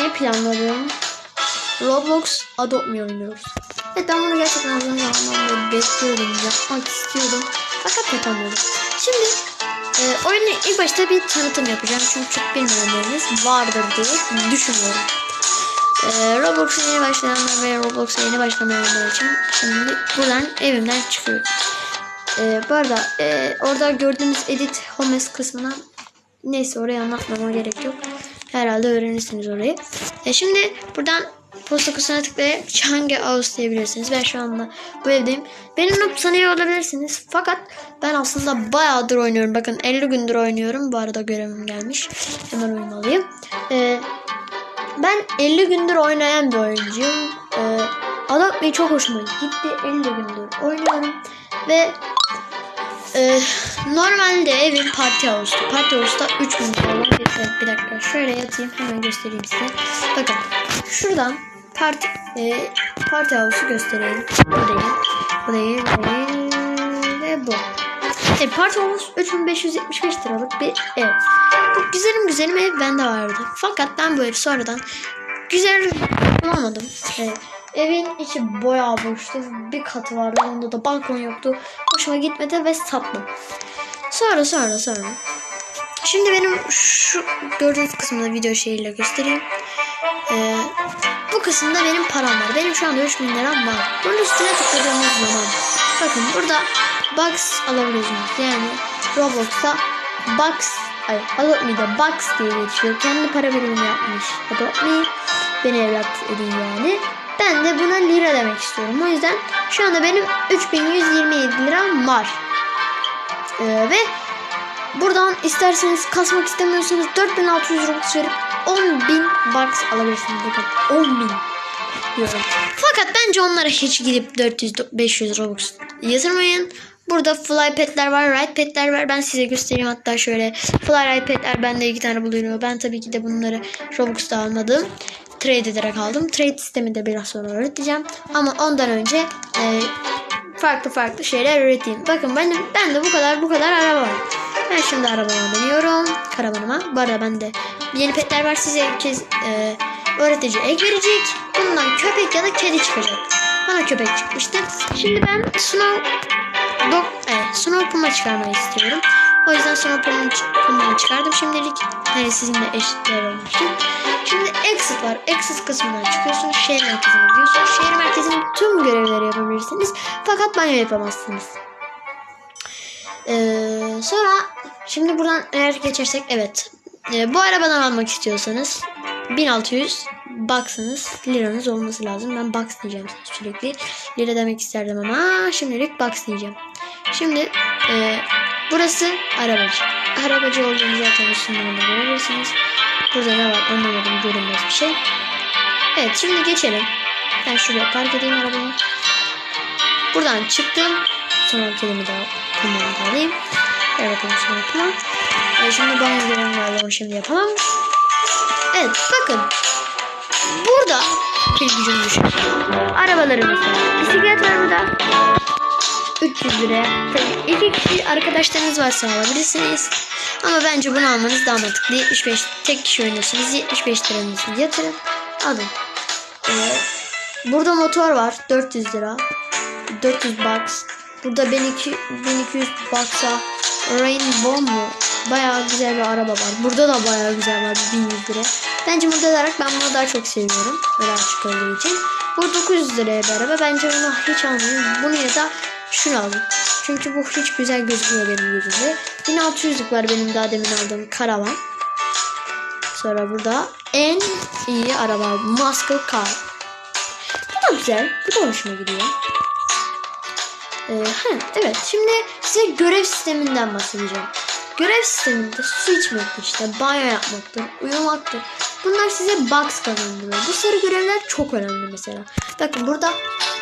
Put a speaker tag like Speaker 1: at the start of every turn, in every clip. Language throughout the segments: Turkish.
Speaker 1: yapmayı planladım. Roblox Adopt Me oynuyoruz. Evet ben bunu gerçekten uzun zamandır bekliyordum, yapmak istiyordum. Fakat yapamıyorum. Şimdi e, oyunu ilk başta bir tanıtım yapacağım. Çünkü çok bilmeyenleriniz vardır diye düşünüyorum. E, Roblox'a yeni başlayanlar ve Roblox'a yeni başlamayanlar için şimdi buradan evimden çıkıyorum. E, bu arada e, orada gördüğünüz edit homes kısmına neyse orayı anlatmama gerek yok. Herhalde öğrenirsiniz orayı. E, şimdi buradan posta kutusuna tıklayarak hangi house diyebilirsiniz. Ben şu anda bu evdeyim. Benim noob sanıyor olabilirsiniz. Fakat ben aslında bayağıdır oynuyorum. Bakın 50 gündür oynuyorum. Bu arada görevim gelmiş. Hemen oyun alayım. E, ben 50 gündür oynayan bir oyuncuyum. E, Adopt Me çok hoşuma gitti. 50 gündür oynuyorum. Ve ee, normalde evim parti havustu. Parti havusta 3000 dolar yeter. Bir dakika şöyle yatayım hemen göstereyim size. Bakın şuradan parti e, parti havusu göstereyim. Bu değil. Bu değil. Bu değil. Ve bu. E, parti havuz 3575 liralık bir ev. Bu güzelim güzelim ev bende vardı. Fakat ben bu evi sonradan güzel bulamadım. Evet. Evin içi bayağı boştu. Bir katı vardı. Onda da balkon yoktu. Hoşuma gitmedi ve sattım. Sonra sonra sonra. Şimdi benim şu gördüğünüz kısmında video şeyiyle göstereyim. Ee, bu kısımda benim param var. Benim şu anda 3000 liram var. Bunun üstüne tıkladığımız zaman bakın burada box alabiliyorsunuz. Yani Roblox'ta box ay Adopt Me'de box diye geçiyor. Kendi para birimini yapmış Adopt Me. Beni evlat edin yani. Ben de buna lira demek istiyorum. O yüzden şu anda benim 3127 liram var. Ee, ve buradan isterseniz kasmak istemiyorsanız 4600 Robux verip 10.000 bucks alabilirsiniz. Bakın 10.000 diyorum. Fakat bence onlara hiç gidip 400-500 Robux yatırmayın. Burada fly petler var, ride petler var. Ben size göstereyim hatta şöyle. Fly ride petler bende iki tane bulunuyor. Ben tabii ki de bunları Robux'ta almadım trade ederek aldım. Trade sistemi de biraz sonra öğreteceğim. Ama ondan önce e, farklı farklı şeyler öğreteyim. Bakın ben ben de bu kadar bu kadar araba var. Ben şimdi arabama biniyorum. Karavanıma. Bu arada bende yeni petler var. Size kez e, öğretici ek verecek. Bundan köpek ya da kedi çıkacak. Bana köpek çıkmıştı. Şimdi ben Snow Dog, evet, Snow Puma çıkarmayı istiyorum. O yüzden Snow Puma'yı çıkardım şimdilik. Hani sizinle eşitler için. Şimdi exit var. Exit kısmından çıkıyorsun. Şehir merkezine gidiyorsun. Şehir merkezinin tüm görevleri yapabilirsiniz. Fakat banyo yapamazsınız. Ee, sonra şimdi buradan eğer geçersek evet. Ee, bu arabadan almak istiyorsanız 1600 baksınız liranız olması lazım. Ben box diyeceğim sürekli. Lira demek isterdim ama şimdilik box diyeceğim. Şimdi e, burası arabacı. Arabacı olduğunu zaten üstünden de görebilirsiniz. Burada ne var anlamadım görünmez bir şey. Evet şimdi geçelim. Ben şuraya park edeyim arabamı. Buradan çıktım. Sonra kelimi daha kumları da alayım. Ver bakalım sonra kuma. Ee, şimdi görevimi var ama şimdi yapamam. Evet bakın. Burada bir gücüm düşük. Arabalarımız. Bisiklet var burada. 300 liraya. Tabii iki kişi arkadaşlarınız varsa alabilirsiniz. Ama bence bunu almanız daha mantıklı. 75 tek kişi oynuyorsunuz. 75 liranızı yatırın. Alın. Ee, burada motor var. 400 lira. 400 bucks. Burada 1200, 1200 bucks'a Rainbow mu? Bayağı güzel bir araba var. Burada da bayağı güzel var. 1100 lira. Bence model olarak ben bunu daha çok seviyorum. Böyle açık olduğu için. Bu 900 liraya bir araba. Bence bunu hiç almayın. Bunu ya da şunu alın. Çünkü bu hiç güzel gözükmüyor benim gözümde. 1600'lük var benim daha demin aldığım karavan. Sonra burada en iyi araba Muscle Car. Bu da güzel. Bu da hoşuma gidiyor. Ee, he, evet şimdi size görev sisteminden bahsedeceğim. Görev sisteminde su içmektir işte, banyo yapmaktır, uyumaktır. Bunlar size box kazandırıyor. Bu sarı görevler çok önemli mesela. Bakın burada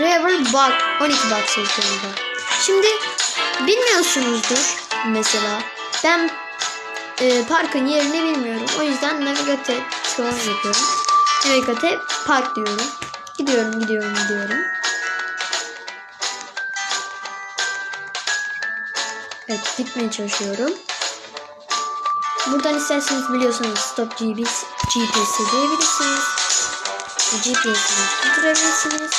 Speaker 1: River Bug 12 box yazıyor. Şimdi bilmiyorsunuzdur mesela. Ben e, parkın yerini bilmiyorum. O yüzden navigate scroll yapıyorum. Navigate park diyorum. Gidiyorum, gidiyorum, gidiyorum. Evet, gitmeye çalışıyorum. Buradan isterseniz biliyorsanız stop GB GPS diyebilirsiniz. GPS'ini durdurabilirsiniz.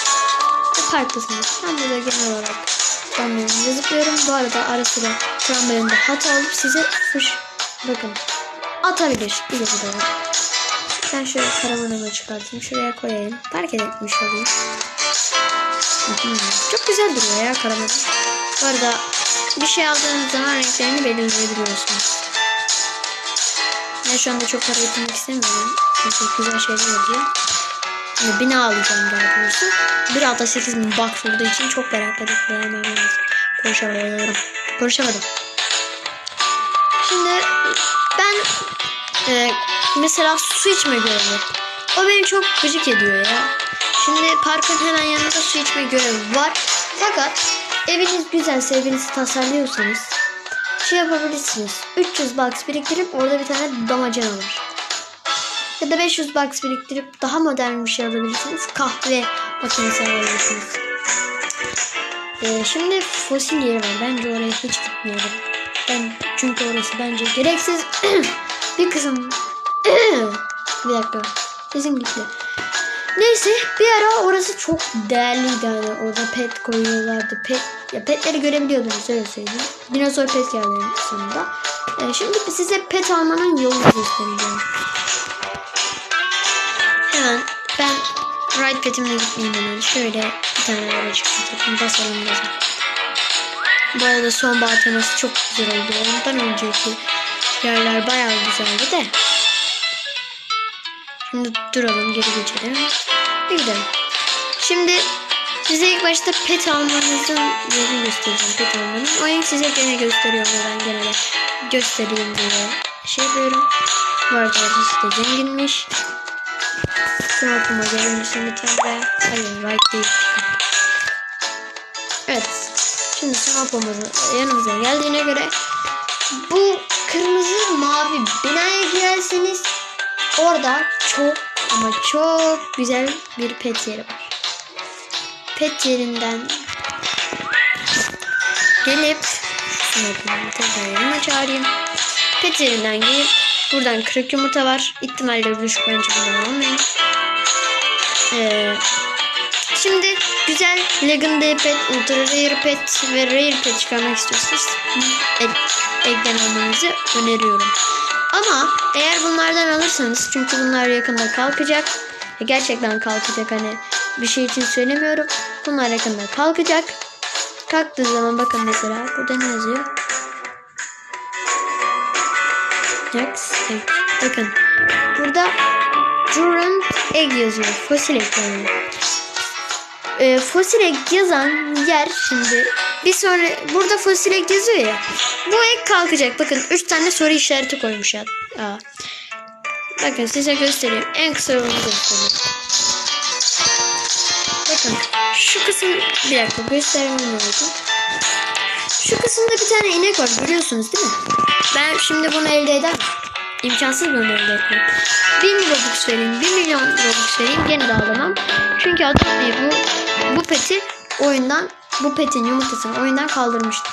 Speaker 1: Ve parktasınız. Ben burada genel olarak trambolinle zıplıyorum. Bu arada ara sıra trambolinde hata olup size fış bakın atabilir. Bir de. Ben şöyle karavanımı çıkartayım. Şuraya koyayım. Park etmiş olayım. Hı. Çok güzel duruyor ya karavan. Bu arada bir şey aldığınız zaman renklerini belirleyebiliyorsunuz. Ben şu anda çok para yatırmak istemiyorum. Çünkü güzel şeyler oluyor. Yani bina alacağım daha doğrusu. Bir alta 8 bin box olduğu için çok merak edip beğenmem lazım. Konuşamadım. Konuşamadım. Şimdi ben e, mesela su içme görevi. O beni çok gıcık ediyor ya. Şimdi parkın hemen yanında su içme görevi var. Fakat eviniz güzelse evinizi tasarlıyorsanız şey yapabilirsiniz. 300 box biriktirip orada bir tane damacana var. Ya da 500 box biriktirip daha modern bir şey alabilirsiniz. Kahve makinesi alabilirsiniz. Ee, şimdi fosil yeri var. Bence oraya hiç gitmeyelim. Ben çünkü orası bence gereksiz bir kısım. bir dakika. Sesim gitti. Neyse bir ara orası çok değerliydi hani orada pet koyuyorlardı. Pet ya petleri görebiliyordunuz öyle söyleyeyim. Dinozor pet geldi sonunda. Ee, şimdi size pet almanın yolunu göstereceğim. Hemen ben ride petimle gitmeyeyim hemen. Şöyle bir tane araba çıkartalım. Basalım gaza. Bu arada sonbahar teması çok güzel oldu. Ondan önceki yerler bayağı güzeldi de. Şimdi duralım geri geçelim. Gidelim. Şimdi size ilk başta pet almanızın yolunu göstereceğim. Pet almanın. Oyun size gene gösteriyor ama ben gene de göstereyim diye şey yapıyorum. Bu orası da zenginmiş. Sınavıma gelinmişim bir tane de. Hayır right değil. Evet. Şimdi sınavımızın yanımıza geldiğine göre bu kırmızı mavi binaya girerseniz orada çok ama çok güzel bir pet yeri var. Pet yerinden gelip yanıma çağırayım. Pet yerinden gelip buradan kırık yumurta var. İhtimalleri düşük bence bundan almayın. Ee, şimdi güzel Legendary Pet, Ultra Rare Pet ve Rare Pet çıkarmak istiyorsanız ek, ekten almanızı öneriyorum. Ama eğer bunlardan alırsanız çünkü bunlar yakında kalkacak. ve Gerçekten kalkacak hani bir şey için söylemiyorum. Bunlar yakında kalkacak. Kalktığı zaman bakın mesela burada ne yazıyor? Jax Egg. Bakın burada Durant Egg yazıyor. Fosil egg yani. Ee, fosil egg yazan yer şimdi bir sonra burada fosil egg yazıyor ya. Bu egg kalkacak. Bakın 3 tane soru işareti koymuş ya. Aa. Bakın size göstereyim. En kısa yolunu göstereyim. Bakın şu kısım bir dakika göstermem lazım. Şu kısımda bir tane inek var biliyorsunuz değil mi? Ben şimdi bunu elde eder İmkansız bunu elde etmek. 1 Robux vereyim, 1 milyon Robux vereyim gene de alamam. Çünkü adam bu bu peti oyundan bu petin yumurtasını oyundan kaldırmıştı.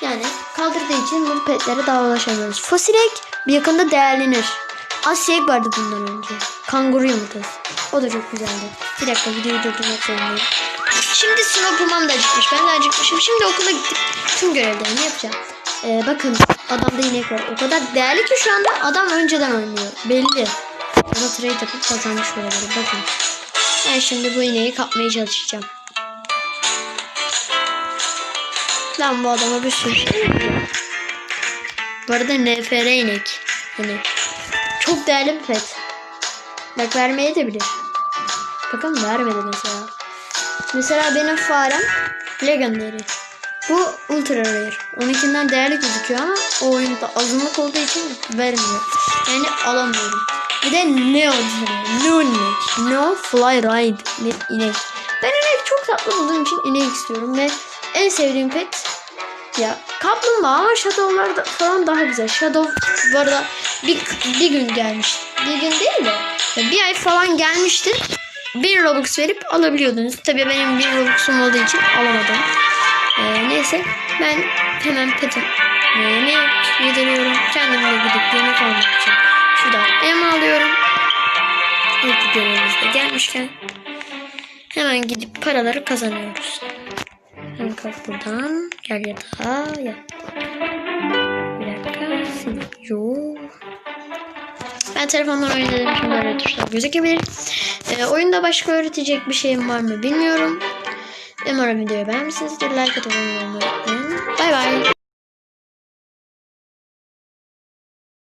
Speaker 1: Yani kaldırdığı için bu petlere daha ulaşamıyoruz. Fosil egg bir yakında değerlenir. Asya egg vardı bundan önce. Kanguru yumurtası. O da çok güzeldi. Bir dakika videoyu durdurmak zorundayım. Şimdi Snowpumam da acıkmış. Ben de acıkmışım. Şimdi okula gittik. Tüm görevlerimi yapacağım. Ee, bakın adamda inek var. O kadar değerli ki şu anda adam önceden oynuyor. Belli. Da trade yapıp kazanmış olabilir. Bakın. Ben şimdi bu ineği kapmaya çalışacağım. Lan bu adama bir sürü şey. Bu arada NFR inek. Hani çok değerli bir pet. Bak vermeye de bilir. Bakın vermedi mesela. Mesela benim farem Legendary. Bu Ultra Rare. Onunkinden değerli gözüküyor ama o oyunda azınlık olduğu için vermiyor. Yani alamıyorum. Bir de Neo. Neo inek. Neo Fly Ride inek. Ben inek çok tatlı bulduğum için inek istiyorum ve en sevdiğim pet ya kaplumbağa ama Shadow'lar da falan daha güzel. Shadow bu arada bir, bir gün gelmiş. Bir gün değil de bir ay falan gelmişti. Bir Robux verip alabiliyordunuz. Tabii benim bir Robux'um olduğu için alamadım. Ee, neyse ben hemen petim yemek yediriyorum. Kendimle gidip yemek almak için şuradan elma alıyorum. uyku görevimizde gelmişken hemen gidip paraları kazanıyoruz. Hemen kalk buradan. Gel yatağa yat. Bir dakika. Sil. Ben telefondan oynadığım için böyle tuşlar gözükebilir. Ee, oyunda başka öğretecek bir şeyim var mı bilmiyorum. Umarım videoyu beğenmişsinizdir. Like atıp abone olmayı unutmayın. Bay bay.